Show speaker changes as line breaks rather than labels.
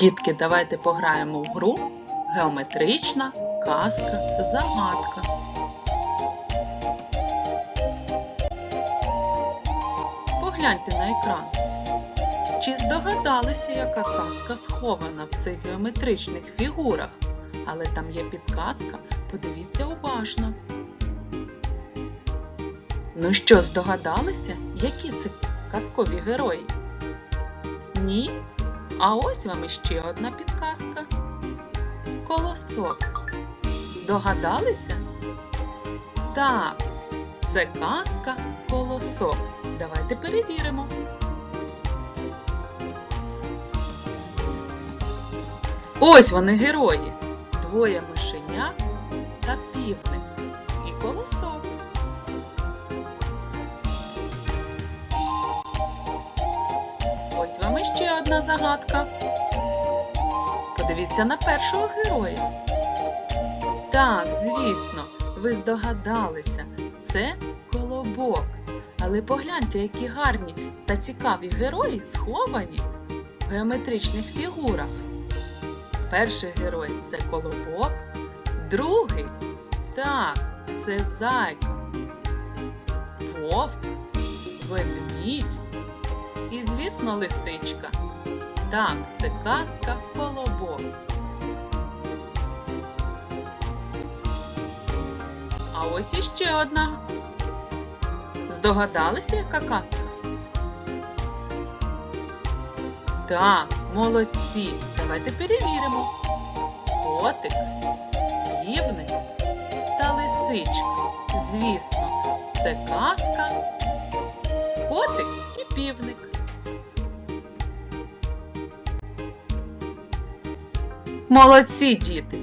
Дітки, давайте пограємо в гру Геометрична казка загадка. Погляньте на екран. Чи здогадалися, яка казка схована в цих геометричних фігурах? Але там є підказка, подивіться уважно. Ну що, здогадалися, які це казкові герої? Ні? А ось вам іще одна підказка. Колосок. Здогадалися? Так, це казка колосок. Давайте перевіримо. Ось вони герої. Двоє мишеня та півник. І колосок. Ось вам іще одна загадка. Подивіться на першого героя. Так, звісно, ви здогадалися, це колобок. Але погляньте, які гарні та цікаві герої сховані в геометричних фігурах. Перший герой це колобок, другий так, це зайка, вовк, ведмідь і, звісно, лисичка. Так, це казка колобок. А ось іще одна. Здогадалися, яка казка? Так, молодці. Давайте перевіримо. Котик, півник та лисичка. Звісно, це казка, котик і півник. Молодці, діти!